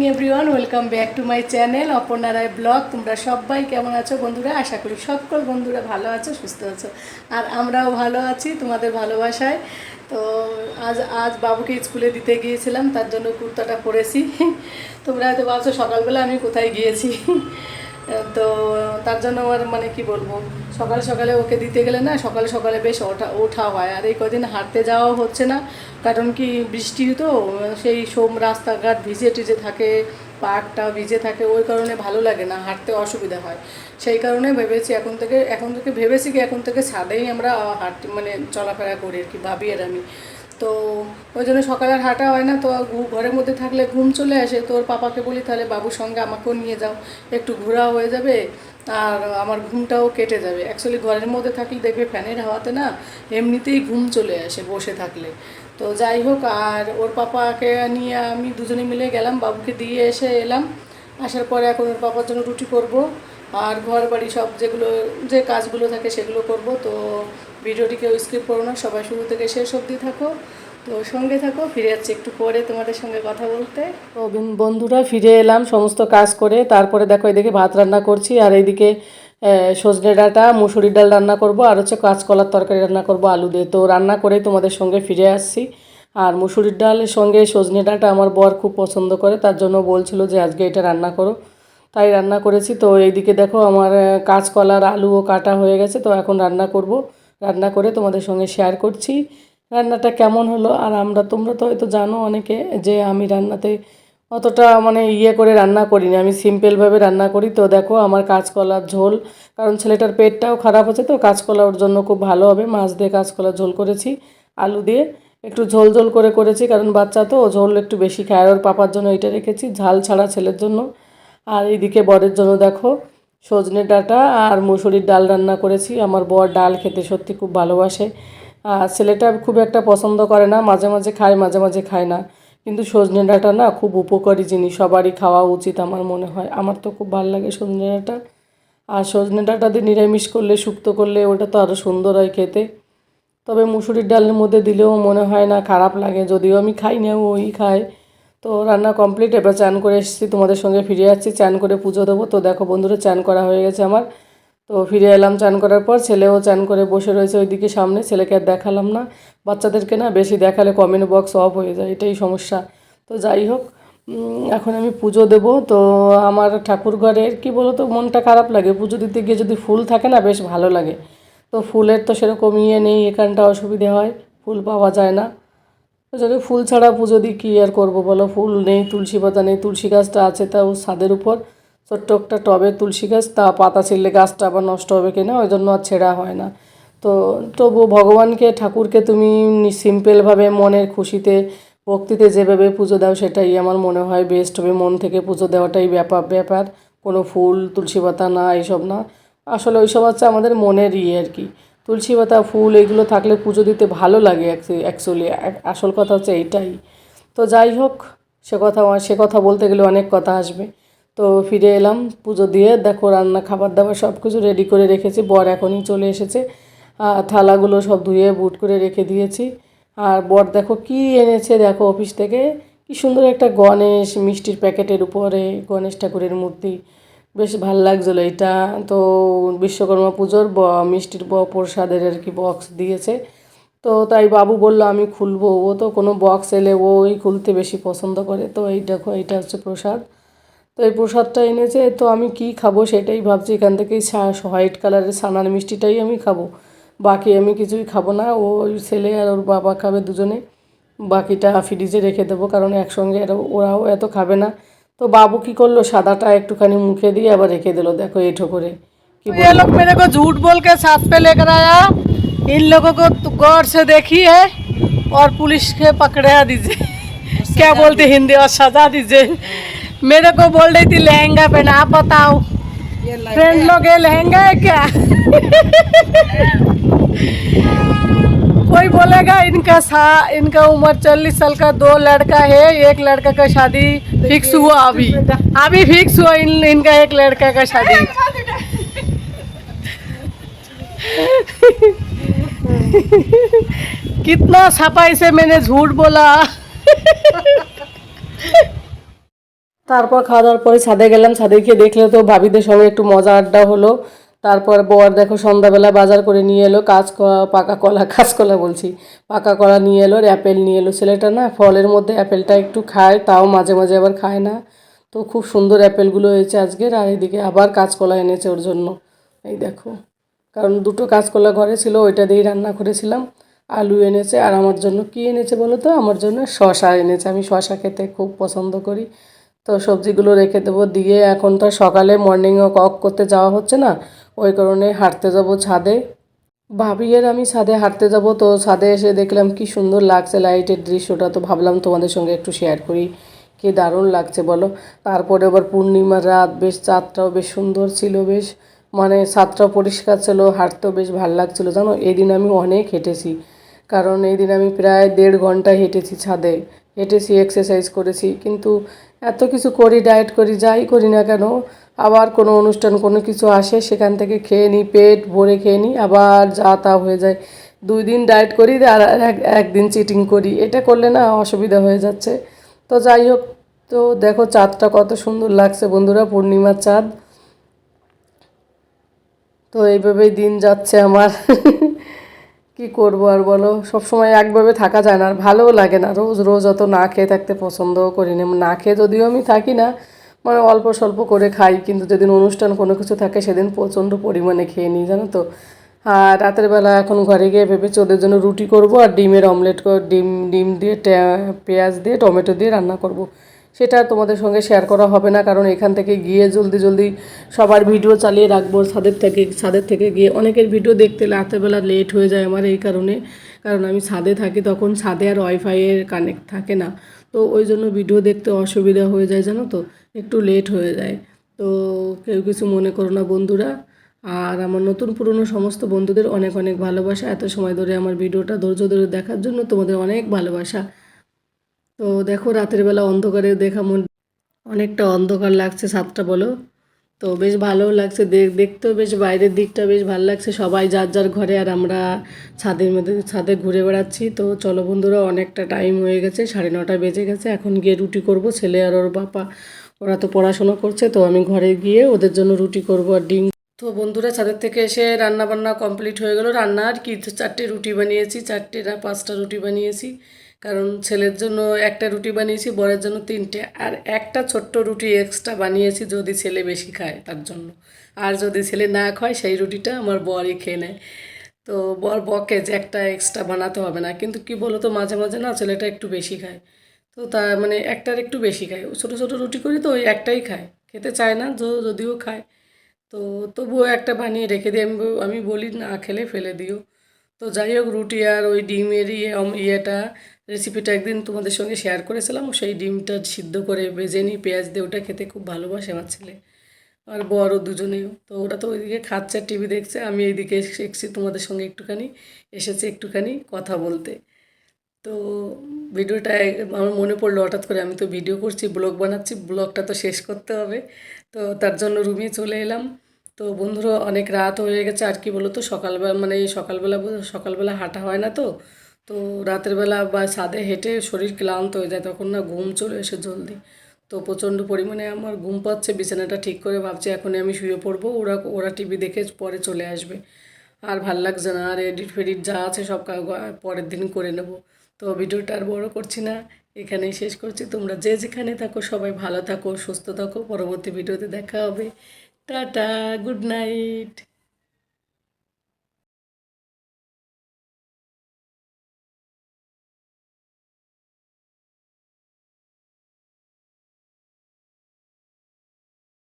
Welcome back to my channel Aparna Roy vlog তোমরা সবাই কেমন আছো বন্ধুরা? আশা করি সকল বন্ধুরা ভালো আছো, সুস্থ আছো। আর আমরাও ভালো আছি তোমাদের ভালোবাসায়। তো আজ আজ বাবুকে স্কুলে দিতে গিয়েছিলাম, তার জন্য কুর্তাটা পরেছি। তোমরা হয়তো ভাবছ, সকালবেলা আমি কোথায় গিয়েছি? তো তার জন্য আমার মানে কি বলব, সকালে সকালে ওকে দিতে গেলে না সকালে সকালে বেশ ওঠা ওঠা হয়। আর এই কদিন হাঁটতে যাওয়া হচ্ছে না, কারণ কি বৃষ্টি তো, সেই সোম রাস্তাঘাট ভিজে টিজে থাকে, পার্কটা ভিজে থাকে, ওই কারণে ভালো লাগে না, হাঁটতে অসুবিধা হয়। সেই কারণে ভেবেছি এখন থেকে এখন থেকে ভেবেছি কি এখন থেকে ছাদেই আমরা হাঁটতে মানে চলাফেরা করি আর কি, ভাবি আর আমি। তো ওই জন্য সকালে আর হাঁটা হয় না, তো ঘরের মধ্যে থাকলে ঘুম চলে আসে। তোর পাপাকে বলি, তাহলে বাবুর সঙ্গে আমাকেও নিয়ে যাও, একটু ঘোরা হয়ে যাবে, আর আমার ঘুমটাও কেটে যাবে। অ্যাকচুয়ালি ঘরের মধ্যে থাকলে দেখবে ফ্যানের হাওয়াতে না এমনিতেই ঘুম চলে আসে বসে থাকলে। তো যাই হোক, আর ওর পাপাকে নিয়ে আমি দুজনে মিলে গেলাম, বাবুকে দিয়ে এসে এলাম। আসার পরে এখন ওর পাপার জন্য রুটি করব, আর ঘর বাড়ি সব যেগুলো যে কাজগুলো থাকে সেগুলো করব। তো ভিডিওটি কেউ স্কিপ করো না, সবাই শুরু থেকে শেষ অবধি থাকো। তো সঙ্গে থাকো, ফিরে যাচ্ছি একটু পরে তোমাদের সঙ্গে কথা বলতে। তো বন্ধুরা, ফিরে এলাম, সমস্ত কাজ করে। তারপরে দেখো, এদিকে ভাত রান্না করছি, আর এইদিকে সজনে ডাঁটা, মুসুরির ডাল রান্না করব, আর হচ্ছে কাঁচকলার তরকারি রান্না করব, আলু দিয়ে। তো রান্না করেই তোমাদের সঙ্গে ফিরে আসছি। আর মুসুরির ডালের সঙ্গে সজনে ডাঁটা আমার বর খুব পছন্দ করে, তার জন্য বলছিল যে আজকে এটা রান্না করো। তাই রান্না করেছি। তো এইদিকে দেখো, আমার কাঁচকলার আলুও কাটা হয়ে গেছে, তো এখন রান্না করব। রান্না করে তোমাদের সঙ্গে শেয়ার করছি। রান্নাটা কেমন হলো? আর আমরা, তোমরা তো হয়তো জানো অনেকে যে আমি রান্নাতে অতটা মানে ইয়ে করে রান্না করি না আমি সিম্পলভাবে রান্না করি। তো দেখো, আমার কাঁচকলার ঝোল, কারণ ছেলেটার পেটটাও খারাপ হচ্ছে তো, কাঁচকলা ওর জন্য খুব ভালো হবে। মাছ দিয়ে কাঁচকলার ঝোল করেছি, আলু দিয়ে একটু ঝোল ঝোল করে করেছি, কারণ বাচ্চা তো ঝোল একটু বেশি খায়। ওর পাপার জন্য এটা রেখেছি, ঝাল ছাড়া ছেলের জন্য। আর এইদিকে বরের জন্য দেখো সজনে ডাঁটা আর মুসুরির ডাল রান্না করেছি। আমার বর ডাল খেতে সত্যি খুব ভালোবাসে। আর ছেলেটা খুব একটা পছন্দ করে না, মাঝে মাঝে খায়, মাঝে মাঝে খায় না। কিন্তু সজনে ডাঁটা না খুব উপকারী জিনিস, সবারই খাওয়া উচিত আমার মনে হয়। আমার তো খুব ভালো লাগে সজনে ডাঁটা। আর সজনে ডাঁটা দিয়ে নিরামিষ করলে শুক্তো করলে ওটা তো আরও সুন্দর হয় খেতে। তবে মুসুরির ডালের মধ্যে দিলেও মনে হয় না খারাপ লাগে, যদিও আমি খাই না, ওই খায়। তো রান্না কমপ্লিট এবার চান করে এসেছি, তোমাদের সঙ্গে ফিরে যাচ্ছি, চান করে পুজো দেবো। তো দেখো বন্ধুরা, চান করা হয়ে গেছে আমার। তো ফিরে এলাম চান করার পর, ছেলেও চান করে বসে রয়েছে ওইদিকে সামনে, ছেলেকে আর দেখালাম না। বাচ্চাদেরকে না বেশি দেখালে কমেন্ট বক্স অফ হয়ে যায়, এটাই সমস্যা। তো যাই হোক এখন আমি পুজো দেব। তো আমার ঠাকুর ঘরের, কী বলো তো মনটা খারাপ লাগে। পুজো দিতে গিয়ে যদি ফুল থাকে না, বেশ ভালো লাগে। তো ফুলের তো সেরকম ইয়ে নেই, এখানটা অসুবিধে হয়, ফুল পাওয়া যায় না। যদি ফুল ছাড়া পুজো দিই, কী আর করব বলো? ফুল নেই, তুলসী পাতা নেই, তুলসী গাছটা আছে তাও ছাদের উপর। ছোট্ট একটা টবে তুলসী গাছ, তা পাতা ছিঁড়লে গাছটা আবার নষ্ট হবে কিনা? ওই জন্য আর ছেঁড়া হয় না। তো তবু ভগবানকে, ঠাকুরকে তুমি সিম্পলভাবে মনের খুশিতে, ভক্তিতে যেভাবে পুজো দাও, সেটাই আমার মনে হয় বেস্ট হবে। মন থেকে পুজো দেওয়াটাই ব্যাপার ব্যাপার। কোনো ফুল, তুলসী পাতা না, এইসব না। আসলে ওইসব হচ্ছে আমাদের মনের ইয়ে আর কি। তুলসী পাতা, ফুল, এগুলো থাকলে পুজো দিতে ভালো লাগে অ্যাকচুয়ালি আসল কথা হচ্ছে এইটাই। তো যাই হোক, সে কথা সে কথা বলতে গেলে অনেক কথা আসবে। তো ফিরে এলাম পুজো দিয়ে, দেখো রান্না, খাবার দাবার সব কিছু রেডি করে রেখেছি, বর এখনই চলে এসেছে। থালাগুলো সব ধুয়ে, বুট করে রেখে দিয়েছি। আর বর দেখো কি এনেছে, দেখো অফিস থেকে। কি সুন্দর একটা গণেশ মিষ্টির প্যাকেটের উপরে, গণেশ ঠাকুরের মূর্তি। বেশ ভালো লাগছিল এটা। তো বিশ্বকর্মা পুজোর ব- মিষ্টির ব- প্রসাদের আর কি বক্স দিয়েছে। তো তাই বাবু বলল, আমি খুলবো। ও তো কোনো বক্স এলে ওই খুলতে বেশি পছন্দ করে। তো এই দেখো, এইটা হচ্ছে প্রসাদ। তো এই প্রসাদটা এনেছে, তো আমি কি খাব সেটাই ভাবছি। এখান থেকেই হোয়াইট কালারের সানার মিষ্টিটাই আমি খাব। বাকি আমি কিছুই খাব না। ওই ছেলে আর ওর বাবা খাবে দুজনে। বাকিটা ফ্রিজে রেখে দেবো, কারণ একসঙ্গে ওরাও এত খাবে না। তো বাবু কি করলো সাদাটা একটুখানি মুখে দিয়ে আবার রেখে দিল দেখো এঠো করে কি ये लोग मेरे को झूठ बोल के साथ पे लेकर आया इन लोगों को तो गौर से देखी है और पुलिस के पकड़ा दीजिए क्या बोलते हिंदी और सजा दीजिए मेरे को बोल रही थी लहंगा पहना आप बताओ फ्रेंड लोग ये लहंगा है क्या कोई बोलेगा इनका सा इनका उम्र चालीस साल का दो लड़का है एक लड़का का शादी फिक्स हुआ अभी अभी फिक्स हुआ इन इनका एक लड़का का शादी कितना सफाई से मैंने झूठ बोला তারপর খাওয়া দাওয়ার পরে ছাদে গেলাম ছাদে গিয়ে দেখলে তো ভাবিদের সঙ্গে একটু মজা আড্ডা হলো তারপর বর দেখো সন্ধ্যাবেলা বাজার করে নিয়ে এলো, কাঁচ পাকা কলা কাঁচকলা বলছি। পাকা কলা নিয়ে এলো, অ্যাপেল নিয়ে এলো। ছেলেটা না ফলের মধ্যে অ্যাপেলটা একটু খায়, তাও মাঝে মাঝে আবার খায় না। তো খুব সুন্দর অ্যাপেলগুলো হয়েছে আজকের আর এদিকে আবার কাঁচকলা এনেছে ওর জন্য। এই দেখো, কারণ দুটো কাঁচকলা ঘরে ছিল, ওইটা দিয়েই রান্না করেছিলাম। আলু এনেছে, আর আমার জন্য কি এনেছে বলো তো? আমার জন্য শশা এনেছে। আমি শশা খেতে খুব পছন্দ করি। তো সবজিগুলো রেখে দেবো, দিয়ে এখন তো সকালে মর্নিং ওয়াক করতে যাওয়া হচ্ছে না। ওই কারণে হাঁটতে যাব ছাদে। ভাবি আর আমি ছাদে হাঁটতে যাব, তো ছাদে এসে দেখলাম কি সুন্দর লাগছে লাইটের দৃশ্যটা, তো ভাবলাম তোমাদের সঙ্গে একটু শেয়ার করি। কি দারুণ লাগছে বলো? তারপরে আবার পূর্ণিমার রাত, বেশ চাঁদটাও বেশ সুন্দর ছিল বেশ। মানে ছাদটাও পরিষ্কার ছিল, হাঁটতেও বেশ ভালো লাগছিল। জানো এই দিন আমি অনেক হেঁটেছি, কারণ এই দিন আমি প্রায় দেড় ঘণ্টা হেঁটেছি ছাদে। হেঁটেছি এক্সারসাইজ করেছি, কিন্তু এত কিছু করি ডায়েট করি, যাই করি না কেন আবার কোনো অনুষ্ঠান, কোনো কিছু আসে, সেখান থেকে খেয়ে নিই, পেট ভরে খেয়ে নিই, আবার যা তা হয়ে যায়। দুই দিন ডায়েট করি, আর এক একদিন চিটিং করি। এটা করলে না অসুবিধা হয়ে যাচ্ছে। তো যাই হোক, তো দেখো চাঁদটা কত সুন্দর লাগছে বন্ধুরা, পূর্ণিমার চাঁদ। তো এইভাবেই দিন যাচ্ছে আমার। কি করব আর বলো? সব সময় একভাবে থাকা যায় না, আর ভালোও লাগে না। রোজ রোজ অত না খেয়ে থাকতে পছন্দও করি না। না খেয়ে যদিও আমি থাকি না অল্প স্বল্প করে খাই, কিন্তু যেদিন অনুষ্ঠান কোনো কিছু থাকে সেদিন প্রচণ্ড পরিমাণে খেয়ে নিই, জানো তো। আর রাতের বেলা এখন ঘরে গিয়ে ভেবেছি ওদের জন্য রুটি করব আর ডিমের অমলেট ডিম ডিম দিয়ে পেঁয়াজ দিয়ে, টমেটো দিয়ে রান্না করব। সেটা তোমাদের সঙ্গে শেয়ার করা হবে না, কারণ এখান থেকে গিয়ে জলদি জলদি সবার ভিডিও চালিয়ে রাখব ছাদের থেকে ছাদের থেকে গিয়ে। অনেকের ভিডিও দেখতে রাতেরবেলা লেট হয়ে যায় আমার এই কারণে, কারণ আমি ছাদে থাকি তখন ছাদে আর ওয়াইফাইয়ের কানেক্ট থাকে না। তো ওই জন্য ভিডিও দেখতে অসুবিধা হয়ে যায়, জানো তো। একটু লেট হয়ে যায়। তো কেউ কিছু মনে করো না বন্ধুরা। আর আমার নতুন পুরনো সমস্ত বন্ধুদের অনেক অনেক ভালোবাসা। এত সময় ধরে আমার ভিডিওটা ধৈর্য ধরে দেখার জন্য তোমাদের অনেক ভালোবাসা। তো দেখো রাতের বেলা অন্ধকারে দেখা মন অনেকটা অন্ধকার লাগছে সাতটা বলো। তো বেশ ভালোও লাগছে। দেখ দেখতেও বেশ বাইরের দিকটা বেশ ভালো লাগছে। সবাই যার যার ঘরে আর আমরা ছাদের মধ্যে, ছাদে ঘুরে বেড়াচ্ছি। তো চলো বন্ধুরা, অনেকটা টাইম হয়ে গেছে। সাড়ে নটা বেজে গেছে। এখন গিয়ে রুটি করব। ছেলে আর ওর বাবা ওরা তো পড়াশোনা করছে, তো আমি ঘরে গিয়ে ওদের জন্য রুটি করব আর ডিম। তো বন্ধুরা, ছাদের থেকে এসে রান্না বান্না কমপ্লিট হয়ে গেল। রান্না আর কি, চারটে রুটি বানিয়েছি, চারটে না পাঁচটা রুটি বানিয়েছি। কারণ ছেলের জন্য একটা রুটি বানিয়েছি, বরের জন্য তিনটে। আর একটা ছোট্ট রুটি এক্সট্রা বানিয়েছি যদি ছেলে বেশি খায় তার জন্য। আর যদি ছেলে না খায়, সেই রুটিটা আমার বরই খেয়ে নেয়। তো বর বকে যে একটা এক্সট্রা বানাতে হবে না। কিন্তু কি বলো তো মাঝে মাঝে না ছেলেটা একটু বেশি খায়। তো তা মানে একটার একটু বেশি খায়। ছোটো ছোটো রুটি করি তো ওই একটাই খায়। খেতে চায় না যদিও খায়। তো তবুও একটা বানিয়ে রেখে দিই। আমি আমি বলি না, খেলে ফেলে দিও। তো যাই হোক, রুটি আর ওই ডিমের ইয়ে ইয়েটা রেসিপিটা একদিন তোমাদের সঙ্গে শেয়ার করেছিলাম। সেই ডিমটা সিদ্ধ করে ভেজে নিই, পেঁয়াজ দিয়ে। ওটা খেতে খুব ভালোবাসে আমার ছেলে। আর বড় দুজনেও তো ওরা তো ওইদিকে খাচ্ছে, টিভি দেখছে। আমি এইদিকে এসে- এসেছি তোমাদের সঙ্গে একটুখানি। এসেছি একটুখানি কথা বলতে। তো ভিডিওটা আমার মনে পড়ল হঠাৎ করে আমি তো ভিডিও করছি, ব্লগ বানাচ্ছি, ব্লগটা তো শেষ করতে হবে। তো তার জন্য রুমে চলে এলাম। তো বন্ধুরা, অনেক রাত হয়ে গেছে, আর কি বলো তো সকালবেলা মানে এই সকালবেলা সকালবেলা হাঁটা হয় না তো। তো রাতের বেলা বা ছাদে হেঁটে শরীর ক্লান্ত হয়ে যায়, তখন না ঘুম চলে এসে জলদি। তো প্রচণ্ড পরিমাণে আমার ঘুম পাচ্ছে, বিছানাটা ঠিক করে ভাবছি এখনই আমি শুয়ে পড়ব, ওরা ওরা টিভি দেখে পরে চলে আসবে। আর ভালো লাগছে না, আর এডিট ফেডিট যা আছে সব পরের দিন করে নেব। তো ভিডিওটা আর বড় করছি না, এখানেই শেষ করছি। তোমরা যে যেখানে থাকো, সবাই ভালো থাকো, সুস্থ থাকো। পরবর্তী ভিডিওতে দেখা হবে। Tata, good night.